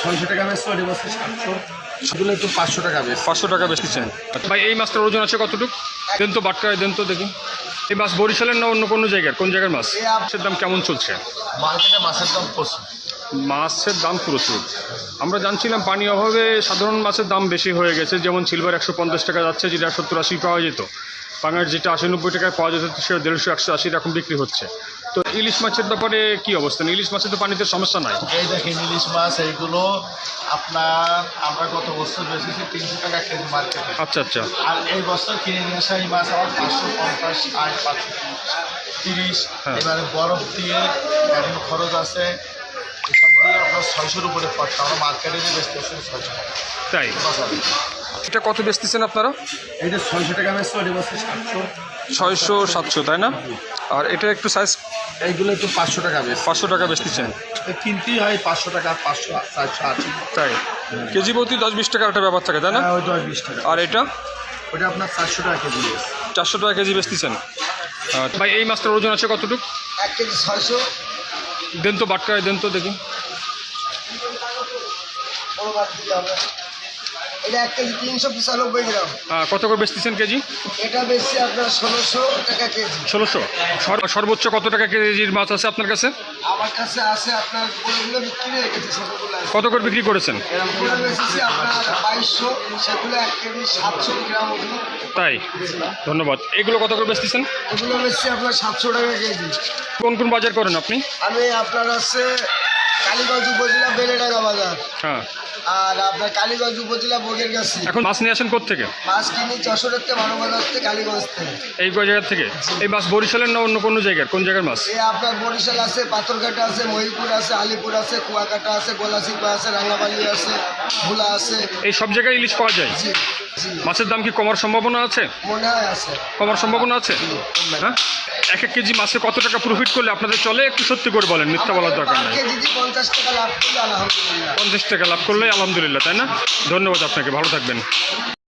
ছয়শো টাকা বেশি সাতশো? সেগুলো একটু পাঁচশো টাকা বেশি পাঁচশো টাকা ভাই এই মাছটার ওজন আছে কতটুকু? দেন তো বাটকায় দেন তো দেখি। এই মাছ বরিশালের না অন্য কোনো জায়গার? কোন জায়গার মাছ? মাছের দাম কেমন চলছে? মার্কেটে মাছের দাম প্রচুর। মাছের দাম প্রচুর। আমরা জানছিলাম পানি অভাবে সাধারণ মাছের দাম বেশি হয়ে গেছে। যেমন সিলভার একশো পঞ্চাশ টাকা যাচ্ছে যেটা সত্তর আশি পাওয়া যেত। পাঙার যেটা আশি নব্বই টাকায় পাওয়া যেত সেটা দেড়শো একশো আশি এরকম বিক্রি হচ্ছে। তো ইলিশ মাছের ব্যাপারে কি অবস্থান ইলিশ মাছের তো পানিতে সমস্যা নাই। এই দেখেন ইলিশ মাছ এইগুলো আপনার আমরা গত বছর বেচেছি তিনশো টাকা কেজি মার্কেটে আচ্ছা আচ্ছা। আর এই বছর কিনে নিয়ে আসা এই মাছ আমার পাঁচশো পঞ্চাশ ষাট পাঁচশো তিরিশ। হ্যাঁ। এবারে বরফ দিয়ে গাড়ির খরচ আছে। এসব দিয়ে আপনার ছয়শোর উপরে খরচা আমরা মার্কেটে যে বেচতেছি ছয়শো টাকা। তাই। এটা কত বেচতেছেন আপনারা? এইটা ছয়শো টাকা বেচছে সাতশো। ছয়শো সাতশো তাই না? আর এটা একটু সাইজ এইগুলো একটু পাঁচশো টাকা বেশি পাঁচশো টাকা বেচতেছেন কিনতেই হয় পাঁচশো টাকা পাঁচশো চারশো আশি। তাই? কেজি প্রতি দশ বিশ টাকার একটা ব্যাপার থাকে তাই না? হ্যাঁ ওই দশ বিশ টাকা। আর এটা? ওটা আপনার চারশো টাকা কেজি চারশো টাকা কেজি বেচতেছেন আচ্ছা, ভাই এই মাছটার ওজন আছে কতটুকু? এক কেজি ছয়শো। দেন তো বাটকায় দেন তো দেখি। এটা এক কেজি তিনশো পঁচানব্বই গ্রাম। কত করে বেচতেছেন কেজি? এটা বেশি আপনার ষোলোশো টাকা কেজি। ষোলোশো? সর্বোচ্চ কত টাকা কেজির মাছ আছে আপনার কাছে? আমার কাছে আছে আপনার বিক্রি হয়ে কত করে বিক্রি করেছেন? আপনার বাইশশো সেগুলো এক কেজি সাতশো গ্রাম তাই? ধন্যবাদ। এগুলো কত করে বেচতেছেন? এগুলো বেশি আপনার সাতশো টাকা কেজি। কোন কোন বাজার করেন আপনি? আমি আপনার আছে কালীগঞ্জ উপজেলা বেলেডাঙ্গা বাজার হ্যাঁ। আর আপনার কালীগঞ্জ উপজেলা বগের কাছে এখন মাছ নিয়ে আসেন থেকে মাছ কিনি যশোরের থেকে বারো বাজার থেকে কালীগঞ্জ থেকে। এই কয় জায়গা থেকে? এই মাছ বরিশালের না অন্য কোনো জায়গার? কোন জায়গার মাছ? এ আপনার বরিশাল আছে পাথরঘাটা আছে মহিপুর আছে আলিপুর আছে কুয়াকাটা আছে গলাচিপা আছে রাঙ্গাবালি আছে ভোলা আছে। এই সব জায়গায় ইলিশ পাওয়া যায়? মাছের দাম কি কমার সম্ভাবনা আছে? মনে হয় আছে। কমার সম্ভাবনা আছে? হ্যাঁ? এক এক কেজি মাছে কত টাকা প্রফিট করলে আপনাদের চলে? একটু সত্যি করে বলেন মিথ্যা বলার দরকার নাই। পঞ্চাশ টাকা লাভ করলে আলহামদুলিল্লাহ। তাই না? ধন্যবাদ আপনাকে ভালো থাকবেন।